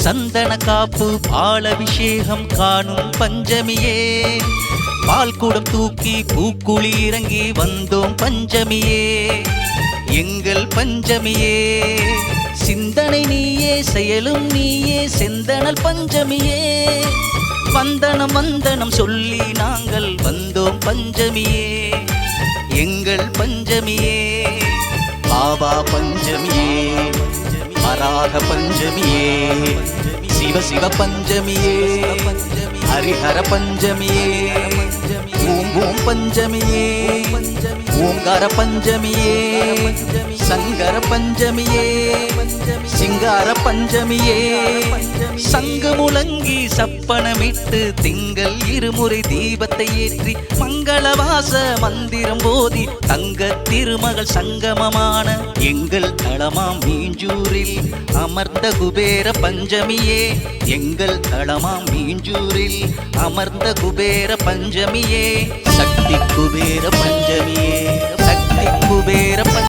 சந்தன காப்பு பாலபிஷேகம் காணும் பஞ்சமியே. பால்குடம் தூக்கி பூக்குழி இறங்கி வந்தோம் பஞ்சமியே. எங்கள் பஞ்சமியே சிந்தனை நீயே செயலும் நீயே செந்தனல் பஞ்சமியே. வந்தனம் வந்தனம் சொல்லி நாங்கள் வந்தோம் பஞ்சமியே. எங்கள் பஞ்சமியே பாபா பஞ்சமியே. வராக பஞ்சமியே. சிவ சிவ பஞ்சமியே. ஹரிஹர பஞ்சமியே. ஓம் ஓம் பஞ்சமியே. ஓங்கார பஞ்சமியே சங்கர பஞ்சமியே சிங்கார பஞ்சமியே. சங்கு முழங்கி சப்பனமிட்டு திங்கள் இருமுறை தீபத்தை ஏற்றி மங்களவாச மந்திரம் போதி தங்க திருமகள் சங்கமமான எங்கள் தளமாம் மீஞ்சூரில் அமர்ந்த குபேர பஞ்சமியே. எங்கள் தளமாம் மீஞ்சூரில் அமர்ந்த குபேர பஞ்சமியே. சட்ட குபேர பஞ்சமியே